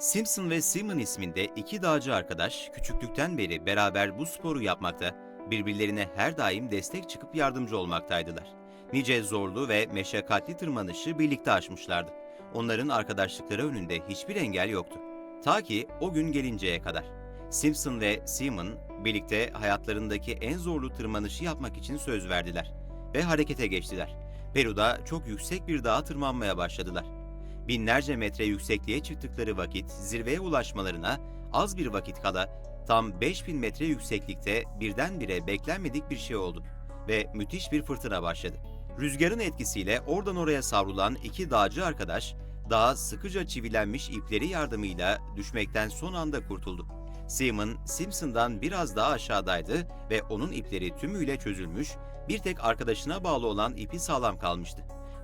Simpson ve Seaman isminde iki dağcı arkadaş küçüklükten beri beraber bu sporu yapmakta, birbirlerine her daim destek çıkıp yardımcı olmaktaydılar. Nice zorlu ve meşakkatli tırmanışı birlikte aşmışlardı. Onların arkadaşlıkları önünde hiçbir engel yoktu. Ta ki o gün gelinceye kadar. Simpson ve Seaman birlikte hayatlarındaki en zorlu tırmanışı yapmak için söz verdiler ve harekete geçtiler. Peru'da çok yüksek bir dağa tırmanmaya başladılar. Binlerce metre yüksekliğe çıktıkları vakit zirveye ulaşmalarına az bir vakit kala tam 5000 metre yükseklikte birdenbire beklenmedik bir şey oldu ve müthiş bir fırtına başladı. Rüzgarın etkisiyle oradan oraya savrulan iki dağcı arkadaş dağa sıkıca çivilenmiş ipleri yardımıyla düşmekten son anda kurtuldu. Seaman, Simpson'dan biraz daha aşağıdaydı ve onun ipleri tümüyle çözülmüş, bir tek arkadaşına bağlı olan ipi sağlam kalmıştı.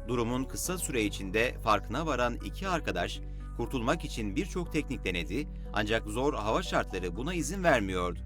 Durumun kısa süre içinde farkına varan iki arkadaş kurtulmak için birçok teknik denedi ancak zor hava şartları buna izin vermiyordu.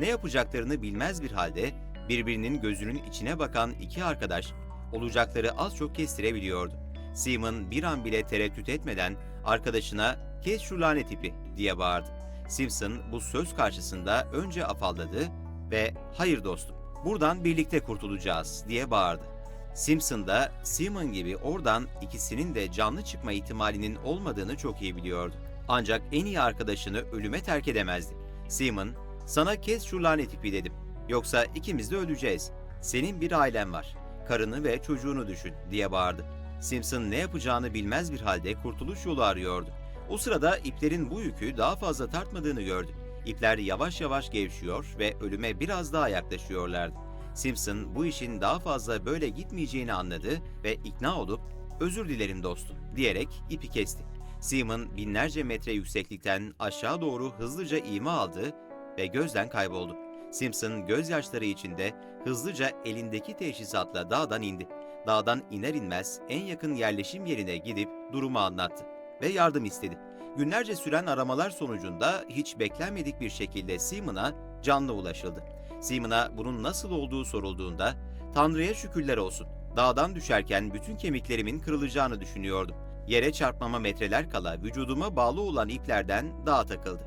Ne yapacaklarını bilmez bir halde birbirinin gözünün içine bakan iki arkadaş olacakları az çok kestirebiliyordu. Seaman bir an bile tereddüt etmeden arkadaşına kes şu lanet ipi diye bağırdı. Simpson bu söz karşısında önce afalladı ve hayır dostum buradan birlikte kurtulacağız diye bağırdı. Simpson da Seaman gibi oradan ikisinin de canlı çıkma ihtimalinin olmadığını çok iyi biliyordu. Ancak en iyi arkadaşını ölüme terk edemezdi. Seaman, sana kes şu lanet ipi dedim. Yoksa ikimiz de öleceğiz. Senin bir ailen var. Karını ve çocuğunu düşün diye bağırdı. Simpson ne yapacağını bilmez bir halde kurtuluş yolu arıyordu. O sırada iplerin bu yükü daha fazla tartmadığını gördü. İpler yavaş yavaş gevşiyor ve ölüme biraz daha yaklaşıyorlardı. Simpson bu işin daha fazla böyle gitmeyeceğini anladı ve ikna olup "Özür dilerim dostum." diyerek ipi kesti. Seaman binlerce metre yükseklikten aşağı doğru hızlıca iğme aldı ve gözden kayboldu. Simpson gözyaşları içinde hızlıca elindeki teşhisatla dağdan indi. Dağdan iner inmez en yakın yerleşim yerine gidip durumu anlattı ve yardım istedi. Günlerce süren aramalar sonucunda hiç beklenmedik bir şekilde Seaman'a canlı ulaşıldı. Seaman'a bunun nasıl olduğu sorulduğunda Tanrı'ya şükürler olsun. Dağdan düşerken bütün kemiklerimin kırılacağını düşünüyordum. Yere çarpmama metreler kala vücuduma bağlı olan iplerden dağa takıldı.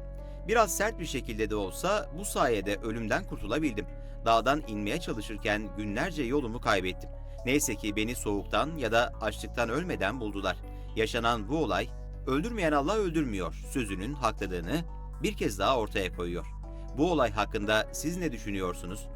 Biraz sert bir şekilde de olsa bu sayede ölümden kurtulabildim. Dağdan inmeye çalışırken günlerce yolumu kaybettim. Neyse ki beni soğuktan ya da açlıktan ölmeden buldular. Yaşanan bu olay, öldürmeyen Allah öldürmüyor sözünün haklılığını bir kez daha ortaya koyuyor. Bu olay hakkında siz ne düşünüyorsunuz?